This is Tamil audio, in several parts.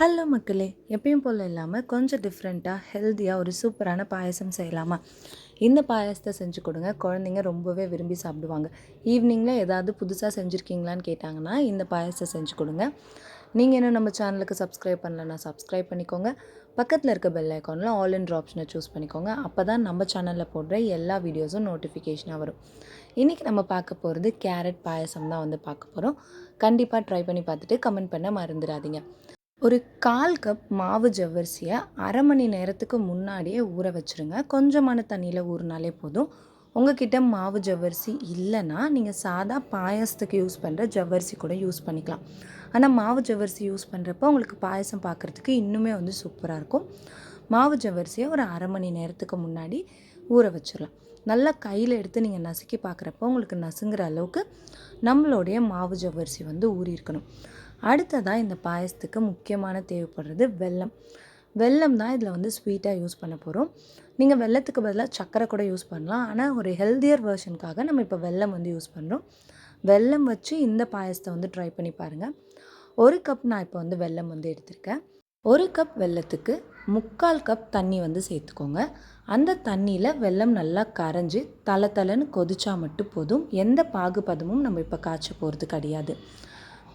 ஹலோ மக்களே எப்பயும் போல் இல்லாமல் கொஞ்சம் டிஃப்ரெண்ட்டாக ஹெல்த்தியாக ஒரு சூப்பரான பாயசம் செய்யலாமா? இந்த பாயசத்தை செஞ்சு கொடுங்க. குழந்தைங்க ரொம்பவே விரும்பி சாப்பிடுவாங்க. ஈவினிங்கில் ஏதாவது புதுசாக செஞ்சுருக்கீங்களான்னு கேட்டாங்கன்னா இந்த பாயசத்தை செஞ்சு கொடுங்க. நீங்கள் இன்னும் நம்ம சேனலுக்கு சப்ஸ்கிரைப் பண்ணலன்னா சப்ஸ்கிரைப் பண்ணிக்கோங்க. பக்கத்தில் இருக்க பெல் ஐக்கானில் ஆல் இன் ஆப்ஷனை சூஸ் பண்ணிக்கோங்க. அப்போ தான் நம்ம சேனலில் போடுற எல்லா வீடியோஸும் நோட்டிஃபிகேஷனாக வரும். இன்றைக்கி நம்ம பார்க்க போகிறது கேரட் பாயசம் தான் வந்து பார்க்க போகிறோம் கண்டிப்பாக ட்ரை பண்ணி பார்த்துட்டு கமெண்ட் பண்ண மறந்துடாதீங்க. ஒரு கால் கப் மாவு ஜவ்வரிசியை அரை மணி நேரத்துக்கு முன்னாடியே ஊற வச்சுருங்க. கொஞ்சமான தண்ணியில் ஊறினாலே போதும். உங்ககிட்ட மாவு ஜவ்வரிசி இல்லைன்னா நீங்கள் சாதா பாயசத்துக்கு யூஸ் பண்ணுற ஜவ்வரிசி கூட யூஸ் பண்ணிக்கலாம். ஆனால் மாவு ஜவ்வரிசி யூஸ் பண்ணுறப்போ உங்களுக்கு பாயசம் பார்க்குறதுக்கு இன்னுமே வந்து சூப்பராக இருக்கும். மாவு ஜவ்வரிசியை ஒரு அரை மணி நேரத்துக்கு முன்னாடி ஊற வச்சிடலாம் நல்லா கையில் எடுத்து நீங்கள் நசுக்கி பார்க்குறப்போ உங்களுக்கு நசுங்கிற அளவுக்கு நம்மளுடைய மாவு ஜவ்வரிசி வந்து ஊறி இருக்கணும் அடுத்ததாக இந்த பாயசத்துக்கு முக்கியமான தேவைப்படுறது வெல்லம். வெல்லம் தான் இதில் வந்து ஸ்வீட்டாக யூஸ் பண்ண போகிறோம் நீங்கள் வெள்ளத்துக்கு பதிலாக சர்க்கரை கூட யூஸ் பண்ணலாம். ஆனால் ஒரு ஹெல்த்தியர் வேர்ஷனுக்காக நம்ம இப்போ வெல்லம் வந்து யூஸ் பண்ணுறோம் வெல்லம் வச்சு இந்த பாயசத்தை வந்து ட்ரை பண்ணி பாருங்கள் ஒரு கப் நான் இப்போ வந்து வெல்லம் வந்து எடுத்திருக்கேன். ஒரு கப் வெல்லத்துக்கு முக்கால் கப் தண்ணி வந்து சேர்த்துக்கோங்க. அந்த தண்ணியில் வெல்லம் நல்லா கரைஞ்சி தலை தலைன்னு கொதிச்சா மட்டும் போதும். எந்த பாகுபதமும் நம்ம இப்போ காய்ச்ச போகிறது கிடையாது.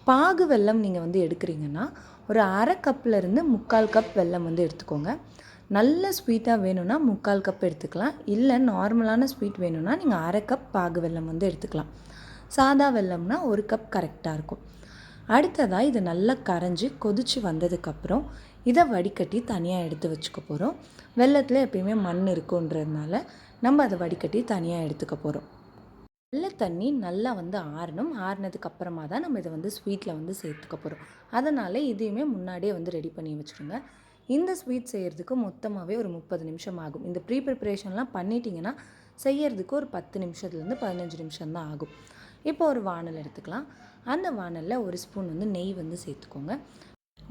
பாகு வெல்லம் நீங்கள் வந்து எடுக்கிறீங்கன்னா ஒரு அரை கப்லேருந்து முக்கால் கப் வெல்லம் வந்து எடுத்துக்கோங்க. நல்ல ஸ்வீட்டாக வேணும்னா முக்கால் கப் எடுத்துக்கலாம். இல்லை நார்மலான ஸ்வீட் வேணும்னா நீங்கள் அரை கப் பாகு வெல்லம் வந்து எடுத்துக்கலாம். சாதா வெல்லம்னா ஒரு கப் கரெக்டாக இருக்கும். அடுத்ததாக இது நல்லா கரைஞ்சி கொதித்து வந்ததுக்கப்புறம் இதை வடிகட்டி தனியாக எடுத்து வச்சுக்க போகிறோம் வெள்ளத்தில் எப்பயுமே மண் இருக்குன்றதுனால நம்ம அதை வடிகட்டி தனியாக எடுத்துக்க போகிறோம் நல்ல தண்ணி நல்லா வந்து ஆறணும். ஆறினதுக்கு அப்புறமா தான் நம்ம இதை வந்து ஸ்வீட்டில் வந்து சேர்த்துக்க போகிறோம் அதனால் இதையுமே முன்னாடியே வந்து ரெடி பண்ணி வச்சுருங்க இந்த ஸ்வீட் செய்கிறதுக்கு மொத்தமாகவே ஒரு முப்பது நிமிஷம் ஆகும். இந்த ப்ரீ ப்ரிப்பரேஷன்லாம் பண்ணிட்டீங்கன்னா செய்யறதுக்கு ஒரு பத்து நிமிஷத்துலேருந்து பதினஞ்சு நிமிஷம் தான் ஆகும். இப்போ ஒரு வானல் எடுத்துக்கலாம். அந்த வானலில் ஒரு ஸ்பூன் வந்து நெய் வந்து சேர்த்துக்கோங்க.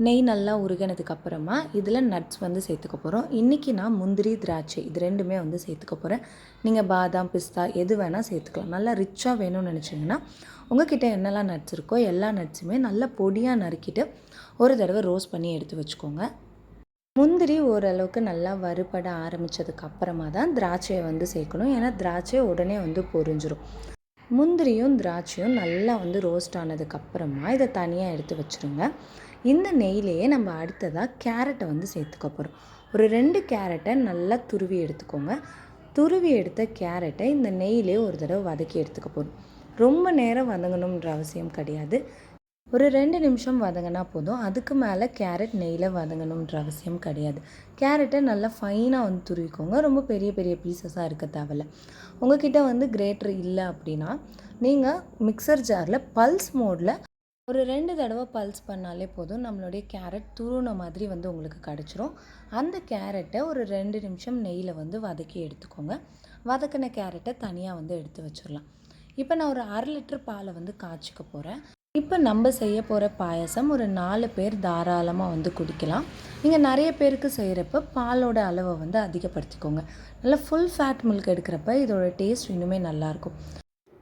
நெய் நல்லா உருகினதுக்கு அப்புறமா இதில் நட்ஸ் வந்து சேர்த்துக்க போகிறோம் இன்றைக்கி நான் முந்திரி திராட்சை இது ரெண்டுமே வந்து சேர்த்துக்க போகிறேன் நீங்கள் பாதாம் பிஸ்தா எது வேணால் சேர்த்துக்கலாம். நல்லா ரிச்சாக வேணும்னு நினச்சிங்கன்னா உங்ககிட்ட என்னெல்லாம் நட்ஸ் இருக்கோ எல்லா நட்ஸுமே நல்லா பொடியாக நறுக்கிட்டு ஒரு தடவை ரோஸ் பண்ணி எடுத்து வச்சுக்கோங்க. முந்திரி ஓரளவுக்கு நல்லா வறுபட ஆரம்பித்ததுக்கு அப்புறமா தான் திராட்சையை வந்து சேர்க்கணும். ஏன்னா திராட்சை உடனே வந்து பொரிஞ்சிரும். முந்திரியும் திராட்சையும் நல்லா வந்து ரோஸ்ட் ஆனதுக்கப்புறமா இதை தனியாக எடுத்து வச்சுருங்க. இந்த நெய்லேயே நம்ம அடுத்ததாக கேரட்டை வந்து சேர்த்துக்க போகிறோம் ஒரு ரெண்டு கேரட்டை நல்லா துருவி எடுத்துக்கோங்க. துருவி எடுத்த கேரட்டை இந்த நெய்யிலே ஒரு தடவை வதக்கி எடுத்துக்க போகிறோம் ரொம்ப நேரம் வதங்கணுன்ற அவசியம் கிடையாது. ஒரு ரெண்டு நிமிஷம் வதங்கினா போதும். அதுக்கு மேலே கேரட் நெய்யில் வதங்கணுன்ற அவசியம் கிடையாது. கேரட்டை நல்லா ஃபைனாக வந்து துருவிக்கோங்க. ரொம்ப பெரிய பெரிய பீசஸாக இருக்க தேவையில்ல. உங்ககிட்ட வந்து கிரேட்டர் இல்லை அப்படின்னா நீங்கள் மிக்சர் ஜாரில் பல்ஸ் மோடில் ஒரு ரெண்டு தடவை பல்ஸ் பண்ணாலே போதும். நம்மளுடைய கேரட் துருன மாதிரி வந்து உங்களுக்கு கிடச்சிரும். அந்த கேரட்டை ஒரு ரெண்டு நிமிஷம் நெய்யில் வந்து வதக்கி எடுத்துக்கோங்க. வதக்கின கேரட்டை தனியாக வந்து எடுத்து வச்சிடலாம் இப்போ நான் ஒரு அரை லிட்டர் பாலை வந்து காய்ச்சிக்க போகிறேன் இப்போ நம்ம செய்ய போகிற பாயசம் ஒரு நாலு பேர் தாராளமாக வந்து குடிக்கலாம். நீங்கள் நிறைய பேருக்கு செய்கிறப்ப பாலோட அளவை வந்து அதிகப்படுத்திக்கோங்க. நல்லா ஃபுல் ஃபேட் மில்க் எடுக்கிறப்ப இதோட டேஸ்ட் இன்னுமே நல்லாயிருக்கும்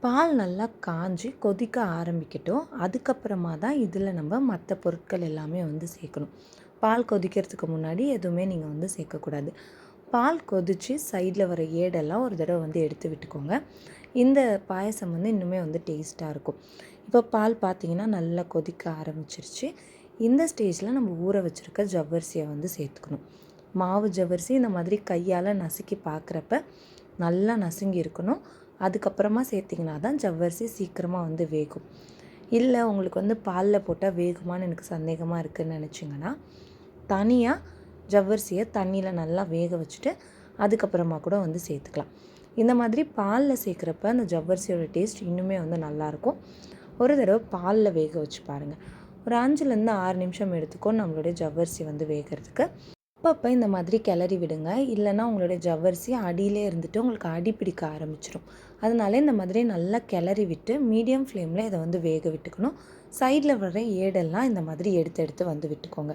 பால் நல்லா காஞ்சி கொதிக்க ஆரம்பிக்கட்டும். அதுக்கப்புறமா தான் இதில் நம்ம மற்ற பொருட்கள் எல்லாமே வந்து சேர்க்கணும். பால் கொதிக்கிறதுக்கு முன்னாடி எதுவுமே நீங்கள் வந்து சேர்க்கக்கூடாது. பால் கொதித்து சைடில் வர ஏடெல்லாம் ஒரு தடவை வந்து எடுத்து விட்டுக்கோங்க. இந்த பாயசம் வந்து இன்னுமே வந்து டேஸ்ட்டாக இருக்கும். இப்போ பால் பார்த்தீங்கன்னா நல்லா கொதிக்க ஆரம்பிச்சிருச்சு. இந்த ஸ்டேஜில் நம்ம ஊற வச்சுருக்க ஜவ்வரிசியை வந்து சேர்த்துக்கணும். மாவு ஜவ்வரிசி இந்த மாதிரி கையால் நசுக்கி பார்க்குறப்ப நல்லா நசுங்கி இருக்கணும். அதுக்கப்புறமா சேர்த்திங்கன்னா தான் ஜவ்வரிசி சீக்கிரமாக வந்து வேகும். இல்லை உங்களுக்கு வந்து பாலில் போட்டால் வேகுமான்னு எனக்கு சந்தேகமாக இருக்குதுன்னு நினச்சிங்கன்னா தனியாக ஜவ்வரிசியை தண்ணியில் நல்லா வேக வச்சுட்டு அதுக்கப்புறமா கூட வந்து சேர்த்துக்கலாம். இந்த மாதிரி பாலில் சேர்க்குறப்ப அந்த ஜவ்வரிசியோட டேஸ்ட் இன்னுமே வந்து நல்லாயிருக்கும் ஒரு தடவை பாலில் வேக வச்சு பாருங்கள் ஒரு அஞ்சுலேருந்து ஆறு நிமிஷம் எடுத்துக்கோ நம்மளுடைய ஜவ்வரிசி வந்து வேகிறதுக்கு. அப்பப்போ இந்த மாதிரி கிளறி விடுங்க. இல்லைன்னா உங்களுடைய ஜவ்வரிசி அடியிலே இருந்துட்டு உங்களுக்கு அடி பிடிக்க ஆரம்பிச்சிடும் அதனால இந்த மாதிரி நல்லா கிளறி விட்டு மீடியம் ஃப்ளேமில் இதை வந்து வேக விட்டுக்கணும். சைடில் வர ஏடெல்லாம் இந்த மாதிரி எடுத்து எடுத்து வந்து விட்டுக்கோங்க.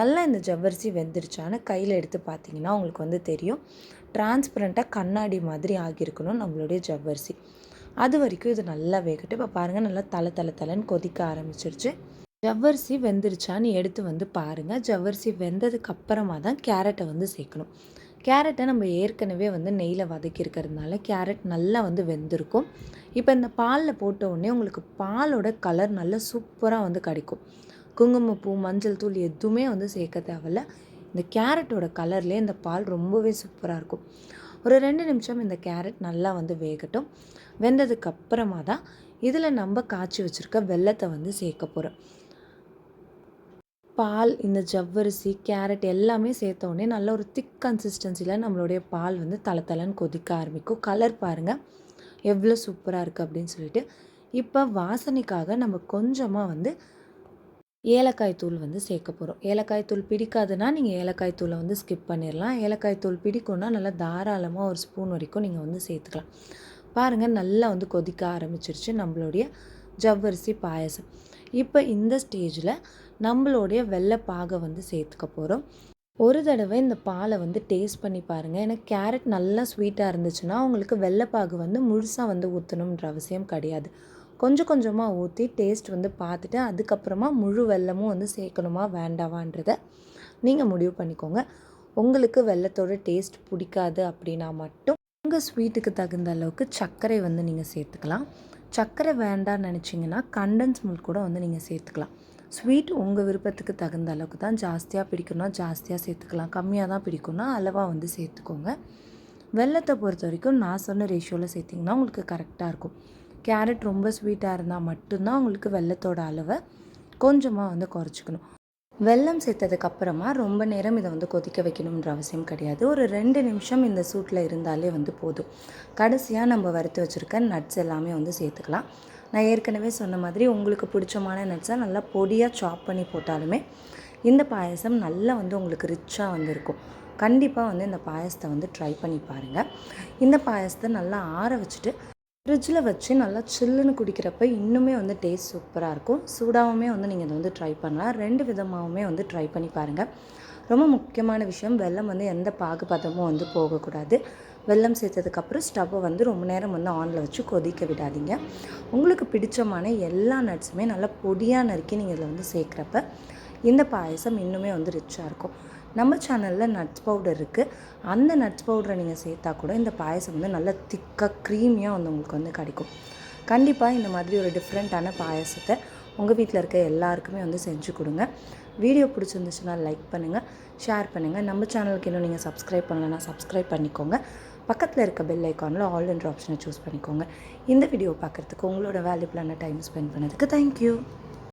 நல்லா இந்த ஜவ்வரிசி வெந்துருச்சான்னு கையில் எடுத்து பார்த்தீங்கன்னா உங்களுக்கு வந்து தெரியும். டிரான்ஸ்பரண்ட்டாக கண்ணாடி மாதிரி ஆகியிருக்கணும் நம்மளுடைய ஜவ்வரிசி. அது வரைக்கும் இது நல்லா வேகட்டும். இப்போ பாருங்கள் நல்லா தலை தலை தலைன்னு கொதிக்க ஆரம்பிச்சிருச்சு. ஜவ்வரிசி வெந்துருச்சான்னு எடுத்து வந்து பாருங்கள் ஜவ்வரிசி வெந்ததுக்கு அப்புறமா தான் கேரட்டை வந்து சேர்க்கணும். கேரட்டை நம்ம ஏற்கனவே வந்து நெய்யில் வதக்கியிருக்கிறதுனால கேரட் நல்லா வந்து வெந்திருக்கும். இப்போ இந்த பாலில் போட்ட உடனே உங்களுக்கு பாலோட கலர் நல்லா சூப்பராக வந்து கிடைக்கும். குங்குமப்பூ மஞ்சள் தூள் எதுவுமே வந்து சேர்க்க தேவையில்ல. இந்த கேரட்டோட கலர்லேயே இந்த பால் ரொம்பவே சூப்பராக இருக்கும். ஒரு ரெண்டு நிமிஷம் இந்த கேரட் நல்லா வந்து வேகட்டும். வெந்ததுக்கு அப்புறமா தான் இதில் நம்ம காய்ச்சி வச்சுருக்க வெள்ளத்தை வந்து சேர்க்க போகிறோம் பால் இந்த ஜவ்வரிசி கேரட் எல்லாமே சேர்த்த உடனே நல்ல ஒரு திக் கன்சிஸ்டன்சியில் நம்மளுடைய பால் வந்து தலை தலைன்னு கொதிக்க ஆரம்பிக்கும். கலர் பாருங்கள் எவ்வளோ சூப்பராக இருக்குது அப்படின்னு சொல்லிட்டு. இப்போ வாசனைக்காக நம்ம கொஞ்சமாக வந்து ஏலக்காய் தூள் வந்து சேர்க்க போகிறோம் ஏலக்காய் தூள் பிடிக்காதுன்னா நீங்கள் ஏலக்காய் தூளை வந்து ஸ்கிப் பண்ணிடலாம் ஏலக்காய் தூள் பிடிக்கும்னா நல்லா தாராளமாக ஒரு ஸ்பூன் வரைக்கும் நீங்கள் வந்து சேர்த்துக்கலாம். பாருங்கள் நல்லா வந்து கொதிக்க ஆரம்பிச்சிருச்சு நம்மளுடைய ஜவ்வரிசி பாயசம். இப்போ இந்த ஸ்டேஜில் நம்மளுடைய வெள்ளைப்பாகை வந்து சேர்த்துக்க போகிறோம். ஒரு தடவை இந்த பாலை வந்து டேஸ்ட் பண்ணி பாருங்கள் ஏன்னா கேரட் நல்லா ஸ்வீட்டாக இருந்துச்சுன்னா உங்களுக்கு வெள்ளைப்பாகு வந்து முழுசாக வந்து ஊற்றணுன்ற அவசியம் கிடையாது. கொஞ்சம் கொஞ்சமாக ஊற்றி டேஸ்ட் வந்து பார்த்துட்டு அதுக்கப்புறமா முழு வெள்ளமும் வந்து சேர்க்கணுமா வேண்டாவான்றத நீங்கள் முடிவு பண்ணிக்கோங்க. உங்களுக்கு வெள்ளத்தோட டேஸ்ட் பிடிக்காது அப்படின்னா மட்டும் உங்கள் ஸ்வீட்டுக்கு தகுந்த அளவுக்கு சர்க்கரை வந்து நீங்கள் சேர்த்துக்கலாம். சர்க்கரை வேண்டாம்னு நினச்சிங்கன்னா கண்டன்ஸ் மில்க் கூட வந்து நீங்கள் சேர்த்துக்கலாம். ஸ்வீட் உங்கள் விருப்பத்துக்கு தகுந்த அளவுக்கு தான் ஜாஸ்தியாக பிடிக்கும்னா ஜாஸ்தியாக சேர்த்துக்கலாம். கம்மியாக தான் பிடிக்கும்னா அளவாக வந்து சேர்த்துக்கோங்க. வெள்ளத்தை பொறுத்த வரைக்கும் நான் சொன்ன ரேஷியோவில் சேர்த்திங்கன்னா உங்களுக்கு கரெக்டாக இருக்கும். கேரட் ரொம்ப ஸ்வீட்டாக இருந்தால் மட்டும்தான் உங்களுக்கு வெள்ளத்தோட அளவை கொஞ்சமாக வந்து குறைச்சிக்கணும். வெல்லம் சேர்த்ததுக்கு அப்புறமா ரொம்ப நேரம் இதை வந்து கொதிக்க வைக்கணுன்ற அவசியம் கிடையாது. ஒரு ரெண்டு நிமிஷம் இந்த சூட்டில் இருந்தாலே வந்து போதும். கடைசியாக நம்ம வறுத்து வச்சுருக்க நட்ஸ் எல்லாமே வந்து சேர்த்துக்கலாம். நான் ஏற்கனவே சொன்ன மாதிரி உங்களுக்கு பிடிச்சமான நட்ஸை நல்லா பொடியாக சாப் பண்ணி போட்டாலுமே இந்த பாயசம் நல்லா வந்து உங்களுக்கு ரிச்சாக வந்து இருக்கும் கண்டிப்பாக வந்து இந்த பாயசத்தை வந்து ட்ரை பண்ணி பாருங்கள் இந்த பாயசத்தை நல்லா ஆற வச்சுட்டு ஃப்ரிட்ஜில் வச்சு நல்லா சில்லுன்னு குடிக்கிறப்ப இன்னுமே வந்து டேஸ்ட் சூப்பராக இருக்கும். சூடாகவுமே வந்து நீங்கள் இதை வந்து ட்ரை பண்ணலாம். ரெண்டு விதமாகவுமே வந்து ட்ரை பண்ணி பாருங்கள் ரொம்ப முக்கியமான விஷயம் வெல்லம் வந்து எந்த பாகுபதமும் வந்து போகக்கூடாது. வெல்லம் சேர்த்ததுக்கப்புறம் ஸ்டவ்வை வந்து ரொம்ப நேரம் வந்து ஆனில் வச்சு கொதிக்க விடாதீங்க. உங்களுக்கு பிடிச்சமான எல்லா நட்ஸுமே நல்லா பொடியாக நறுக்கி நீங்கள் இதில் வந்து சேர்க்குறப்ப இந்த பாயசம் இன்னுமே வந்து ரிச்சாக இருக்கும். நம்ம சேனலில் நட்ஸ் பவுடர் இருக்குது அந்த நட்ஸ் பவுடரை நீங்கள் சேர்த்தா கூட இந்த பாயசம் வந்து நல்லா திக்காக க்ரீமியாக வந்து உங்களுக்கு வந்து கிடைக்கும். கண்டிப்பாக இந்த மாதிரி ஒரு டிஃப்ரெண்ட்டான பாயசத்தை உங்கள் வீட்டில் இருக்க எல்லாருக்குமே வந்து செஞ்சு கொடுங்க. வீடியோ பிடிச்சிருந்துச்சுன்னா லைக் பண்ணுங்கள் ஷேர் பண்ணுங்கள் நம்ம சேனலுக்கு இன்னும் நீங்கள் சப்ஸ்கிரைப் பண்ணலன்னா சப்ஸ்கிரைப் பண்ணிக்கோங்க. பக்கத்தில் இருக்க பெல் ஐக்கானில் ஆல் என்ற ஆப்ஷனை சூஸ் பண்ணிக்கோங்க. இந்த வீடியோ பார்க்குறதுக்கு உங்களோட வேல்யூபிளான டைம் ஸ்பெண்ட் பண்ணதுக்கு தேங்க்யூ